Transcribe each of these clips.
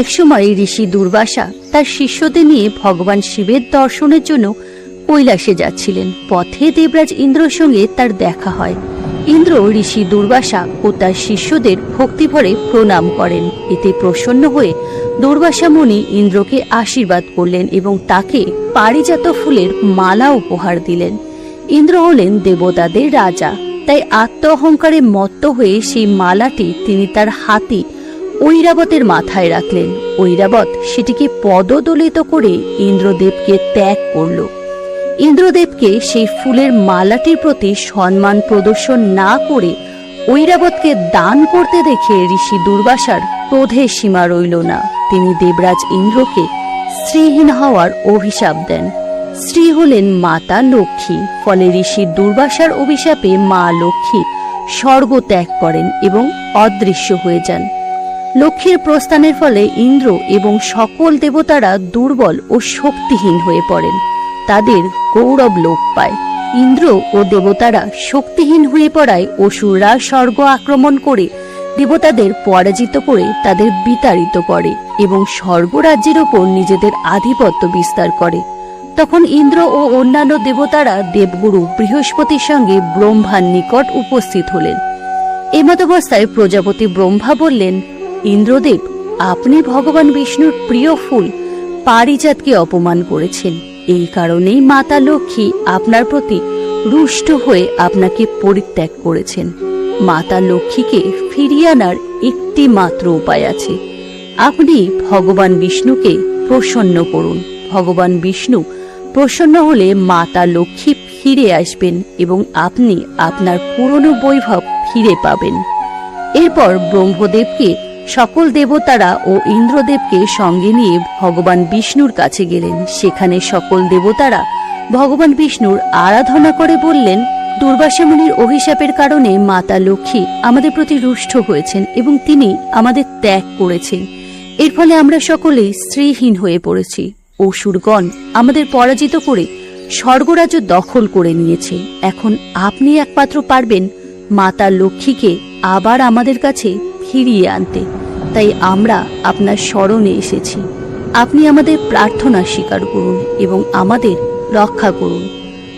একসময় ঋষি দুর্বাসা তার শিষ্যদের নিয়ে ভগবান শিবের দর্শনের জন্য কৈলাসে যাচ্ছিলেন। পথে দেবরাজ ইন্দ্রর সঙ্গে তার দেখা হয়। ইন্দ্র, ঋষি দুর্বাসা ও তার শিষ্যদের ভক্তিভরে প্রণাম করেন। এতে প্রসন্ন হয়ে দুর্বাসা মুনি ইন্দ্রকে আশীর্বাদ করলেন এবং তাকে পারিজাত ফুলের মালা উপহার দিলেন। ইন্দ্র হলেন দেবতাদের রাজা, তাই আত্ম অহংকারে মত্ত হয়ে সেই মালাটি তিনি তার হাতি ঐরাবতের মাথায় রাখলেন। ঐরাবত সেটিকে পদদলিত করে ইন্দ্রদেবকে ত্যাগ করল। ইন্দ্রদেবকে সেই ফুলের মালাটির প্রতি সম্মান প্রদর্শন না করে ঐরাবতকে দান করতে দেখে ঋষি দুর্বাসার ক্রোধে সীমা রইল না। তিনি দেবরাজ ইন্দ্রকে স্ত্রীহীন হওয়ার অভিশাপ দেন। স্ত্রী হলেন মাতা লক্ষ্মী, ফলে ঋষি দুর্বাসার অভিশাপে মা লক্ষ্মী স্বর্গ ত্যাগ করেন এবং অদৃশ্য হয়ে যান। লক্ষ্মীর প্রস্থানের ফলে ইন্দ্র এবং সকল দেবতারা দুর্বল ও শক্তিহীন হয়ে পড়েন। তাদের গৌরব লোপ পায়। ইন্দ্র ও দেবতারা শক্তিহীন হয়ে পড়ায় অসুররা স্বর্গ আক্রমণ করে দেবতাদের পরাজিত করে তাদের বিতাড়িত করে এবং স্বর্গরাজ্যের ওপর নিজেদের আধিপত্য বিস্তার করে। তখন ইন্দ্র ও অন্যান্য দেবতারা দেবগুরু বৃহস্পতির সঙ্গে ব্রহ্মার নিকট উপস্থিত হলেন। এমতাবস্থায় প্রজাপতি ব্রহ্মা বললেন ইন্দ্রদেব আপনি ভগবান বিষ্ণুর প্রিয় ফুল পারিজাতকে অপমান করেছেন। এই কারণেই মাতা লক্ষ্মী আপনার প্রতি রুষ্ট হয়ে আপনাকে পরিত্যাগ করেছেন। মাতা লক্ষ্মীকে ফিরিয়ে আনার একটি মাত্র উপায় আছে। আপনি ভগবান বিষ্ণুকে প্রসন্ন করুন। ভগবান বিষ্ণু প্রসন্ন হলে মাতা লক্ষ্মী ফিরে আসবেন এবং আপনি আপনার পুরনো বৈভব ফিরে পাবেন। এরপর ব্রহ্মদেবকে সকল দেবতারা ও ইন্দ্রদেবকে সঙ্গে নিয়ে ভগবান বিষ্ণুর কাছে গেলেন। সেখানে সকল দেবতারা ভগবান বিষ্ণুর আরাধনা করে বললেন দুর্বাসা মুনির অভিশাপের কারণে মাতা লক্ষ্মী আমাদের প্রতি রুষ্ট হয়েছেন এবং তিনি আমাদের ত্যাগ করেছেন। এর ফলে আমরা সকলেই স্ত্রীহীন হয়ে পড়েছি। অসুরগণ আমাদের পরাজিত করে স্বর্গরাজ্য দখল করে নিয়েছে। এখন আপনি একমাত্র পারবেন, মাতা লক্ষ্মীকে আবার আমাদের কাছে ফিরিয়ে আনতে। তাই আমরা আপনার স্মরণে এসেছি। আপনি আমাদের প্রার্থনা স্বীকার করুন এবং আমাদের রক্ষা করুন।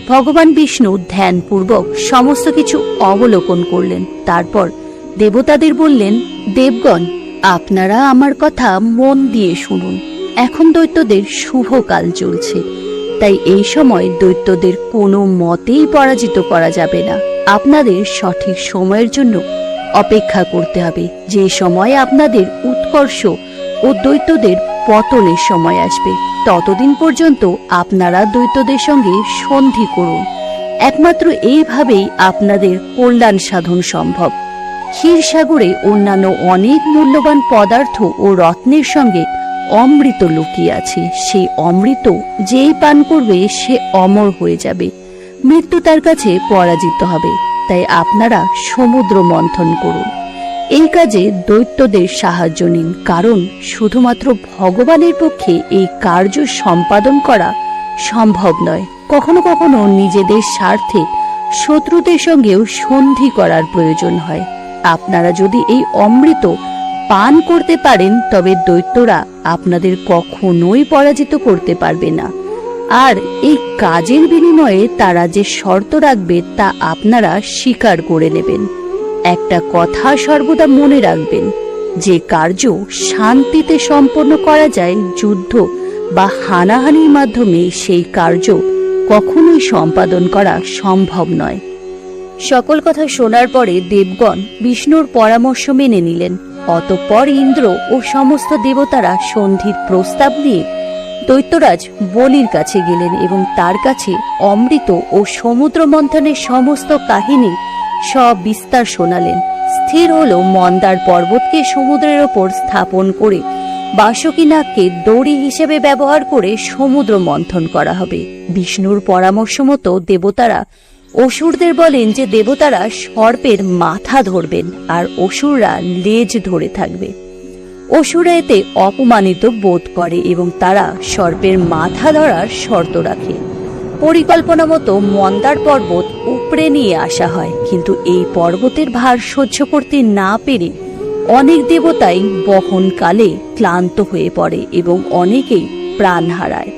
ভগবান বিষ্ণু ধ্যানপূর্বক সমস্ত কিছু অবলোকন করলেন। তারপর দেবতাদের বললেন, দেবগণ, আপনারা আমার কথা মন দিয়ে শুনুন। এখন দৈত্যদের শুভকাল চলছে। তাই এই সময় দৈত্যদের কোনো মতেই পরাজিত করা যাবে না। আপনাদের সঠিক সময়ের জন্য অপেক্ষা করতে হবে। যে সময় আপনাদের উৎকর্ষ ও দৈত্যদের পতনের সময় আসবে, ততদিন পর্যন্ত আপনারা দৈত্যদের সঙ্গে সন্ধি করুন। একমাত্র এইভাবেই আপনাদের কল্যাণ সাধন সম্ভব। ক্ষীরসাগরে অন্যান্য অনেক মূল্যবান পদার্থ ও রত্নের সঙ্গে অমৃত লুকিয়ে আছে। সেই অমৃত যেই পান করবে সে অমর হয়ে যাবে। মৃত্যু তার কাছে পরাজিত হবে। তাই আপনারা সমুদ্র মন্থন করুন। এই কাজে দৈত্যদের সাহায্য নিন, কারণ শুধুমাত্র ভগবানের পক্ষে এই কার্য সম্পাদন করা সম্ভব নয়। কখনো কখনো নিজেদের স্বার্থে শত্রুদের সঙ্গেও সন্ধি করার প্রয়োজন হয়। আপনারা যদি এই অমৃত পান করতে পারেন, তবে দৈত্যরা আপনাদের কখনোই পরাজিত করতে পারবে না। আর এই কাজের বিনিময়ে তারা যে শর্ত রাখবে তা আপনারা স্বীকার করে নেবেন। একটা কথা সর্বদা মনে রাখবেন, যে কার্য শান্তিতে সম্পন্ন করা যায় যুদ্ধ বা হানাহানির মাধ্যমে সেই কার্য কখনোই সম্পাদন করা সম্ভব নয়। সকল কথা শোনার পরে দেবগণ বিষ্ণুর পরামর্শ মেনে নিলেন। অতঃপর ইন্দ্র ও সমস্ত দেবতারা সন্ধির প্রস্তাব নিয়ে দৈত্যরাজ বলির কাছে গেলেন এবং তার কাছে অমৃত ও সমুদ্র মন্থনের সমস্ত কাহিনী সব বিস্তার শোনালেন। স্থির হল মন্দার পর্বতকে সমুদ্রের ওপর স্থাপন করে বাসুকিনাগকে দড়ি হিসেবে ব্যবহার করে সমুদ্র মন্থন করা হবে। বিষ্ণুর পরামর্শ মতো দেবতারা অসুরদের বলেন যে দেবতারা সর্পের মাথা ধরবেন আর অসুররা লেজ ধরে থাকবে। অসুরা এতে অপমানিত বোধ করে এবং তারা সর্পের মাথা ধরার শর্ত রাখে। পরিকল্পনা মতো মন্দার পর্বত উপড়ে নিয়ে আসা হয়, কিন্তু এই পর্বতের ভার সহ্য করতে না পেরে অনেক দেবতাই বহনকালে ক্লান্ত হয়ে পড়ে এবং অনেকেই প্রাণ হারায়।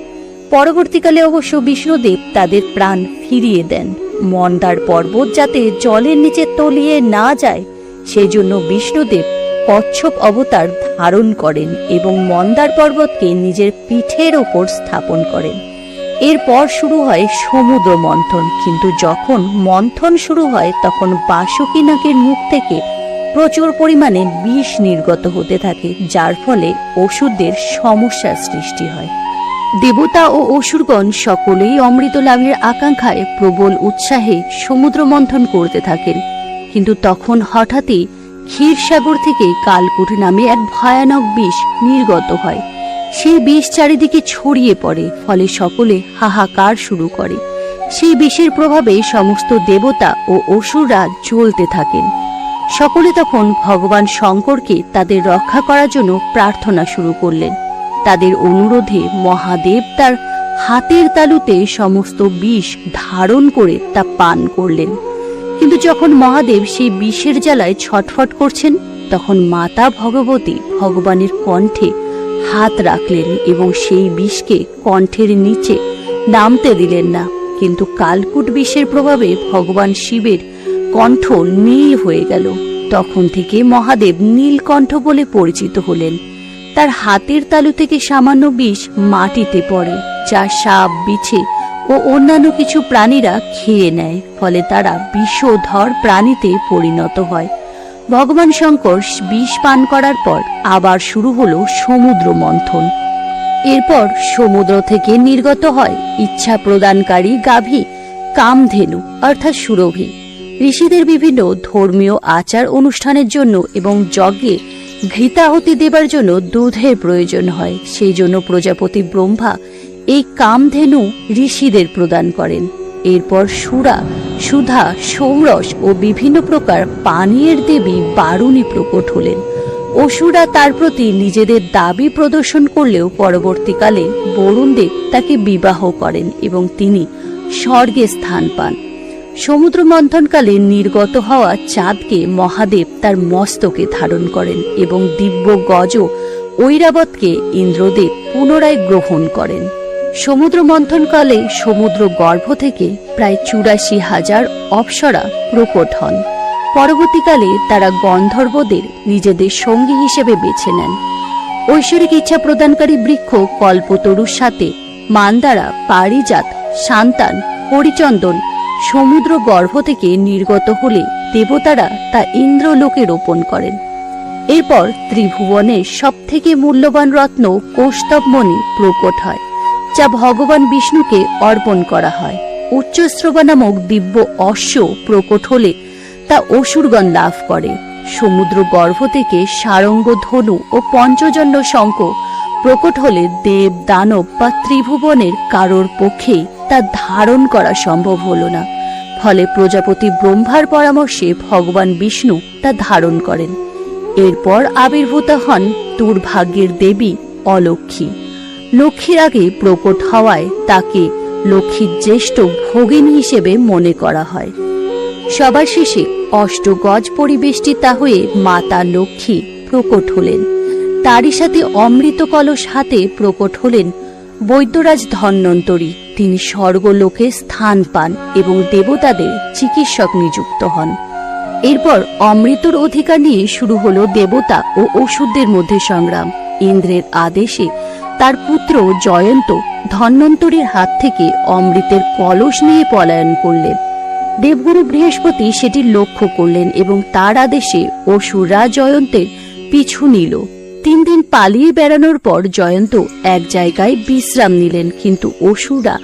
পরবর্তীকালে অবশ্য বিষ্ণুদেব তাদের প্রাণ ফিরিয়ে দেন। মন্দার পর্বত যাতে জলের নিচে তলিয়ে না যায়, সেজন্য বিষ্ণুদেব কচ্ছপ অবতার ধারণ করেন এবং মন্দার পর্বতকে নিজের পিঠের ওপর স্থাপন করেন। এরপর শুরু হয় সমুদ্র মন্থন, কিন্তু যখন মন্থন শুরু হয়, তখন বাসুকী নাগের মুখ থেকে প্রচুর পরিমাণে বিষ নির্গত হতে থাকে, যার ফলে ওষুধের সমস্যার সৃষ্টি হয়। দেবতা ও অসুরগণ সকলেই অমৃত লাভের আকাঙ্ক্ষায় প্রবল উৎসাহে সমুদ্র মন্থন করতে থাকেন। কিন্তু তখন হঠাৎই ক্ষীরসাগর থেকে কালকুট নামে এক ভয়ানক বিষ নির্গত হয়। সেই বিষ চারিদিকে ছড়িয়ে পড়ে, ফলে সকলে হাহাকার শুরু করে। সেই বিষের প্রভাবে সমস্ত দেবতা ও অসুররা জ্বলতে থাকেন। সকলে তখন ভগবান শঙ্করকে তাদের রক্ষা করার জন্য প্রার্থনা শুরু করলেন। তাদের অনুরোধে মহাদেব তার হাতের তালুতে সমস্ত বিষ ধারণ করে তা পান করলেন। কিন্তু যখন মহাদেব সেই বিষের জ্বালায় ছটফট করছেন, তখন মাতা ভগবতী ভগবানের কণ্ঠে হাত রাখলেন এবং সেই বিষকে কণ্ঠের নিচে নামতে দিলেন না। কিন্তু কালকুট বিষের প্রভাবে ভগবান শিবের কণ্ঠ নীল হয়ে গেল। তখন থেকে মহাদেব নীলকণ্ঠ বলে পরিচিত হলেন। তার হাতের তালু থেকে সামান্য বিষ মাটিতে পড়ে, যা সাপ, বিছে ও অন্যান্য কিছু প্রাণীরা খেয়ে নেয়, ফলে তারা বিষধর প্রাণীতে পরিণত হয়। ভগবান শঙ্কর বিষ পান করার পর আবার শুরু হলো সমুদ্র মন্থন। এরপর সমুদ্র থেকে নির্গত হয় ইচ্ছা প্রদানকারী গাভী, কামধেনু অর্থাৎ সুরভি। ঋষিদের বিভিন্ন ধর্মীয় আচার অনুষ্ঠানের জন্য এবং যজ্ঞে ঘৃতাহতি দেবার জন্য দুধের প্রয়োজন হয়। সেই জন্য প্রজাপতি ব্রহ্মা এই কামধেনু ঋষিদের প্রদান করেন। এরপর সুরা, সুধা, সৌরস ও বিভিন্ন প্রকার পানীয়ের দেবী বারুণী প্রকট হলেন অসুরা তার প্রতি নিজেদের দাবি প্রদর্শন করলেও পরবর্তীকালে বরুণদেব তাকে বিবাহ করেন এবং তিনি স্বর্গে স্থান পান। সমুদ্র মন্থনকালে নির্গত হওয়া চাঁদকে মহাদেব তার মস্তকে ধারণ করেন এবং দিব্য গজ ঐরাবতকে ইন্দ্রদেব পুনরায় গ্রহণ করেন। সমুদ্র মন্থনকালে সমুদ্র গর্ভ থেকে প্রায় চুরাশি হাজার অপ্সরা প্রকট হন। পরবর্তীকালে তারা গন্ধর্বদের নিজেদের সঙ্গী হিসেবে বেছে নেন। ঐশ্বরিক ইচ্ছা প্রদানকারী বৃক্ষ কল্পতরুর সাথে মান্দারা, পারিজাত, সান্তান, হরিচন্দন সমুদ্র গর্ভ থেকে নির্গত হলে দেবতারা তা ইন্দ্রলোকে রোপণ করেন। এরপর ত্রিভুবনের সবথেকে মূল্যবান রত্ন কৌস্তবমণি প্রকট হয়। যা ভগবান বিষ্ণুকে অর্পণ করা হয়। উচ্চশ্রবা নামক দিব্য অশ্ব প্রকট হলে তা অসুরগণ লাভ করে। সমুদ্র গর্ভ থেকে সারঙ্গ ধনু ও পঞ্চজন্য শঙ্খ প্রকট হলে দেব, দানব বা ত্রিভুবনের কারোর পক্ষেই তা ধারণ করা সম্ভব হলো না। ফলে প্রজাপতি ব্রহ্মার পরামর্শে ভগবান বিষ্ণু তা ধারণ করেন। এরপর আবির্ভূত হন দুর্ভাগ্যের দেবী অলক্ষ্মী। লক্ষ্মীর আগে প্রকট হওয়ায় তাকে লক্ষ্মীর জ্যেষ্ঠ ভগিনী হিসেবে মনে করা হয়। সবার শেষে অষ্টগজ পরিবেষ্টিতা হয়ে মাতা লক্ষ্মী প্রকট হলেন। তারই সাথে অমৃত কলস হাতে প্রকট হলেন বৈদ্যরাজ ধন্বন্তরী। তিনি স্বর্গলোকে স্থান পান এবং দেবতাদের চিকিৎসক নিযুক্ত হন। এরপর অমৃতর অধিকার নিয়ে শুরু হলো দেবতা ও অসুরদের মধ্যে সংগ্রাম। ইন্দ্রের আদেশে তার পুত্র জয়ন্ত ধন্বন্তরীর হাত থেকে অমৃতের কলস নিয়ে পলায়ন করলেন। দেবগুরু বৃহস্পতি সেটি লক্ষ্য করলেন এবং তার আদেশে অসুররা জয়ন্তের পিছু নিল। তিন দিন পালিয়ে বেড়ানোর পর জয়ন্ত এক জায়গায় বিশ্রাম নিলেন, কিন্তু অসুররা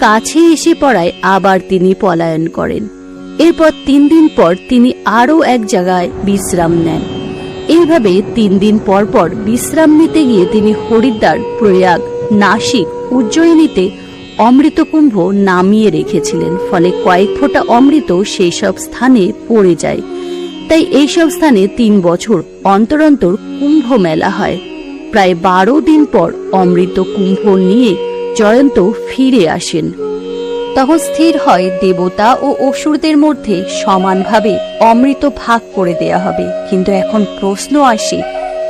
কাছে এসে পড়ায় আবার তিনি পলায়ন করেন। এরপর তিন দিন পর তিনি আরও এক জায়গায় বিশ্রাম নেন। এইভাবে তিন দিন পর পর বিশ্রাম নিতে গিয়ে তিনি হরিদ্বার, প্রয়াগ, নাসিক, উজ্জয়িনীতে অমৃতকুম্ভ নামিয়ে রেখেছিলেন। ফলে কয়েক ফোঁটা অমৃত সেই সব স্থানে পড়ে যায়। তাই এইসব স্থানে তিন বছর অন্তর অন্তর কুম্ভ মেলা হয়। প্রায় বারো দিন পর অমৃত কুম্ভ নিয়ে জয়ন্ত ফিরে আসেন। তখন স্থির হয়, দেবতা ও অসুরদের মধ্যে সমানভাবে অমৃত ভাগ করে দেয়া হবে। কিন্তু এখন প্রশ্ন আসে,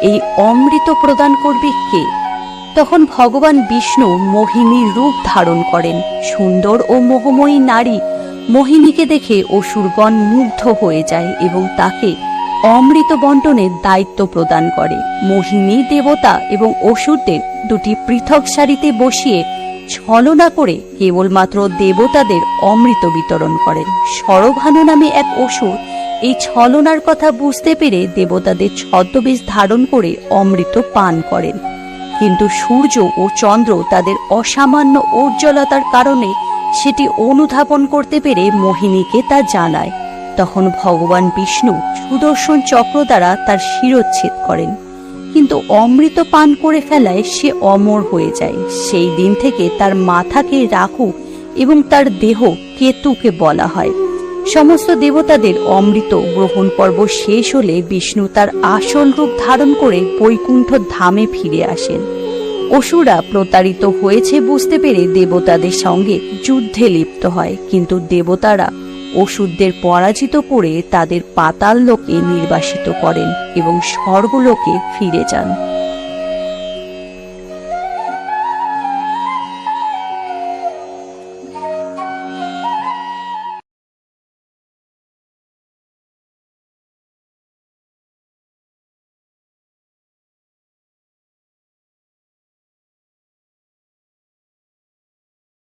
এই অমৃত প্রদান করবে কে? তখন ভগবান বিষ্ণু মোহিনীর রূপ ধারণ করেন। সুন্দর ও মোহময়ী নারী মোহিনীকে দেখে অসুরগণ মুগ্ধ হয়ে যায় এবং তাকে অমৃত বন্টনের দায়িত্ব প্রদান করে। মোহিনী, দেবতা এবং অসুরদের দুটি পৃথক সারিতে বসিয়ে ছলনা করে কেবলমাত্র দেবতাদের অমৃত বিতরণ করেন। সরভানু নামে এক অসুর এই ছলনার কথা বুঝতে পেরে দেবতাদের ছদ্মবেশ ধারণ করে অমৃত পান করেন। কিন্তু সূর্য ও চন্দ্র তাদের অসামান্য উজ্জ্বলতার কারণে সেটি অনুধাবন করতে পেরে মোহিনীকে তা জানায়। তখন ভগবান বিষ্ণু সুদর্শন চক্র দ্বারা তার শিরোচ্ছেদ করেন। কিন্তু অমৃত পান করে ফেলায় সে অমর হয়ে যায়। সেই দিন থেকে তার মাথাকে রাহু এবং তার দেহ কেতুকে বলা হয়। সমস্ত দেবতাদের অমৃত গ্রহণ পর্ব শেষ হলে বিষ্ণু তার আসল রূপ ধারণ করে বৈকুণ্ঠ ধামে ফিরে আসেন। অসুরা প্রতারিত হয়েছে বুঝতে পেরে দেবতাদের সঙ্গে যুদ্ধে লিপ্ত হয়, কিন্তু দেবতারা অসুরদের পরাজিত করে তাদের পাতাল লোকে নির্বাসিত করেন এবং স্বর্গলোকে ফিরে যান।